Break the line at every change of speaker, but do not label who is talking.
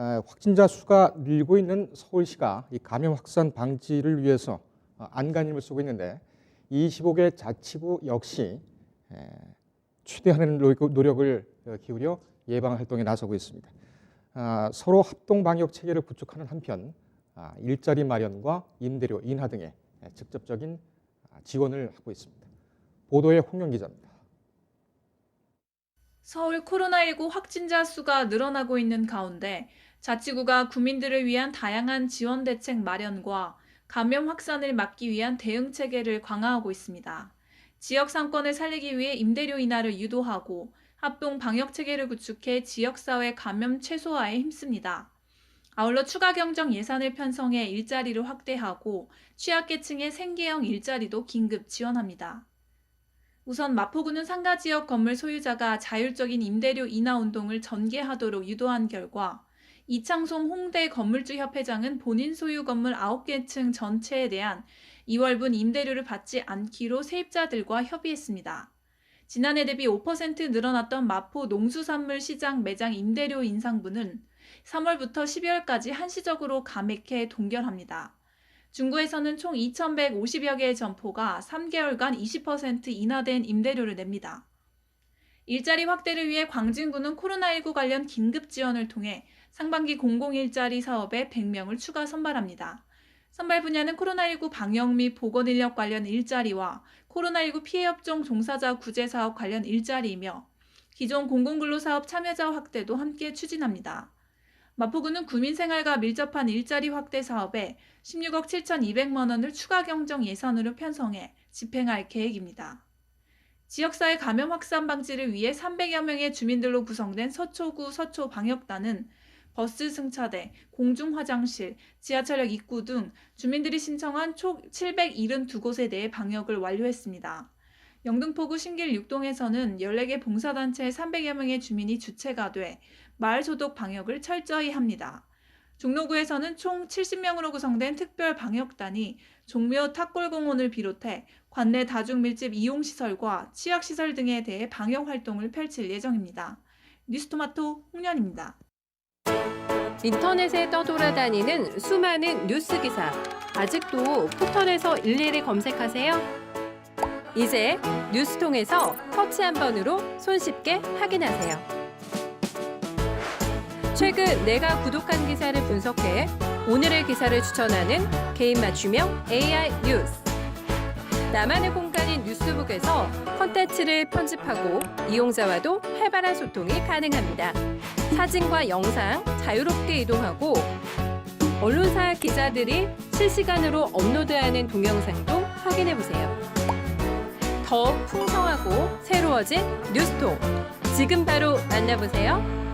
아, 확진자 수가 늘고 있는 서울시가 이 감염 확산 방지를 위해서 어, 안간힘을 쓰고 있는데 25개 자치구 역시 에, 최대한의 노력- 노력을 어, 기울여 예방 활동에 나서고 있습니다. 아, 서로 합동 방역 체계를 구축하는 한편 아, 일자리 마련과 임대료 인하 등의 에, 직접적인 아, 지원을 하고 있습니다. 보도에 홍영 기자입니다.
서울 코로나19 확진자 수가 늘어나고 있는 가운데 자치구가 구민들을 위한 다양한 지원 대책 마련과 감염 확산을 막기 위한 대응 체계를 강화하고 있습니다. 지역 상권을 살리기 위해 임대료 인하를 유도하고 합동 방역 체계를 구축해 지역 사회 감염 최소화에 힘씁니다. 아울러 추가 경정 예산을 편성해 일자리를 확대하고 취약계층의 생계형 일자리도 긴급 지원합니다. 우선 마포구는 상가 지역 건물 소유자가 자율적인 임대료 인하 운동을 전개하도록 유도한 결과 이창송 홍대 건물주 협회장은 본인 소유 건물 9개 층 전체에 대한 2월분 임대료를 받지 않기로 세입자들과 협의했습니다. 지난해 대비 5% 늘어났던 마포 농수산물 시장 매장 임대료 인상분은 3월부터 12월까지 한시적으로 감액해 동결합니다. 중구에서는 총 2,150여 개의 점포가 3개월간 20% 인하된 임대료를 냅니다. 일자리 확대를 위해 광진구는 코로나19 관련 긴급 지원을 통해 상반기 공공일자리 사업에 100명을 추가 선발합니다. 선발 분야는 코로나19 방역 및 보건 인력 관련 일자리와 코로나19 피해 업종 종사자 구제 사업 관련 일자리이며 기존 공공근로 사업 참여자 확대도 함께 추진합니다. 마포구는 구민생활과 밀접한 일자리 확대 사업에 16억 7,200만 원을 추가 경정 예산으로 편성해 집행할 계획입니다. 지역사회 감염 확산 방지를 위해 300여 명의 주민들로 구성된 서초구 서초 방역단은 버스 승차대, 공중 화장실, 지하철역 입구 등 주민들이 신청한 총 772곳에 대해 방역을 완료했습니다. 영등포구 신길 6동에서는 14개 봉사단체 300여 명의 주민이 주체가 돼 마을 소독 방역을 철저히 합니다. 종로구에서는 총 70명으로 구성된 특별 방역단이 종묘 탁골공원을 비롯해 관내 다중 밀집 이용 시설과 치약 시설 등에 대해 방역 활동을 펼칠 예정입니다. 뉴스토마토 홍련입니다.
인터넷에 떠돌아다니는 수많은 뉴스 기사. 아직도 포털에서 일일이 검색하세요? 이제 뉴스통에서 터치 한 번으로 손쉽게 확인하세요. 최근 내가 구독한 기사를 분석해 오늘의 기사를 추천하는 개인 맞춤형 AI 뉴스. 나만의 공간인 뉴스북에서 컨텐츠를 편집하고 이용자와도 활발한 소통이 가능합니다. 사진과 영상 자유롭게 이동하고 언론사 기자들이 실시간으로 업로드하는 동영상도 확인해 보세요. 더욱 풍성하고 새로워진 뉴스톡 지금 바로 만나보세요.